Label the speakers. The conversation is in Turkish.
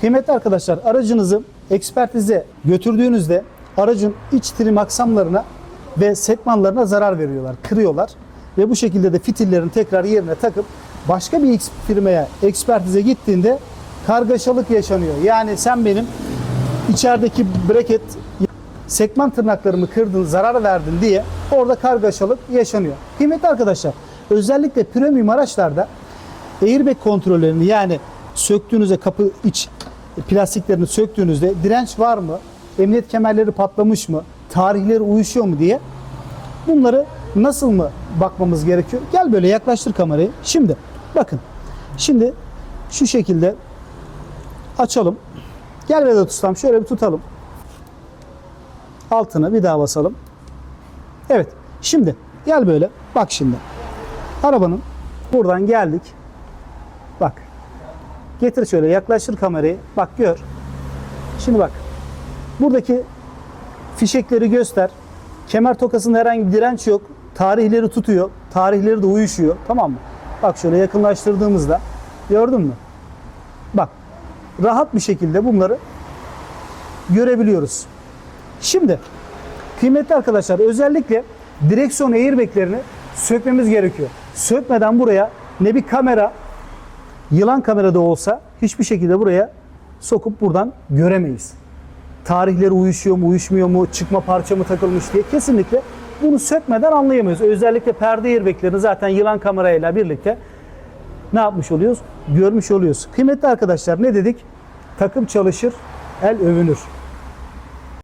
Speaker 1: Kıymetli arkadaşlar aracınızı ekspertize götürdüğünüzde aracın iç trim aksamlarına ve sekmanlarına zarar veriyorlar, kırıyorlar. Ve bu şekilde de fitillerini tekrar yerine takıp başka bir firmaya ekspertize gittiğinde kargaşalık yaşanıyor. Yani sen benim içerideki bracket sekman tırnaklarımı kırdın, zarar verdin diye orada kargaşalık yaşanıyor. Kıymetli arkadaşlar, özellikle premium araçlarda airbag kontrollerini yani söktüğünüzde kapı iç plastiklerini söktüğünüzde direnç var mı? Emniyet kemerleri patlamış mı? Tarihleri uyuşuyor mu diye bunları nasıl mı bakmamız gerekiyor? Gel böyle yaklaştır kamerayı. Şimdi bakın. Şimdi şu şekilde açalım. Gel Vedat Ustam şöyle bir tutalım. Altına bir daha basalım. Evet. Şimdi gel böyle. Bak şimdi. Arabanın buradan geldik. Bak. Getir şöyle yaklaştır kamerayı. Bak gör. Şimdi bak. Buradaki fişekleri göster. Kemer tokasında herhangi bir direnç yok. Tarihleri tutuyor. Tarihleri de uyuşuyor. Tamam mı? Bak şöyle yakınlaştırdığımızda gördün mü? Bak. Rahat bir şekilde bunları görebiliyoruz. Şimdi kıymetli arkadaşlar özellikle direksiyon airbaglerini sökmemiz gerekiyor. Sökmeden buraya ne bir kamera yılan kamerada olsa hiçbir şekilde buraya sokup buradan göremeyiz. Tarihleri uyuşuyor mu, uyuşmuyor mu, çıkma parça mı takılmış diye kesinlikle bunu sökmeden anlayamayız. Özellikle perde airbaglerini zaten yılan kamerayla birlikte ne yapmış oluyoruz? Görmüş oluyoruz. Kıymetli arkadaşlar ne dedik? Takım çalışır, el övünür.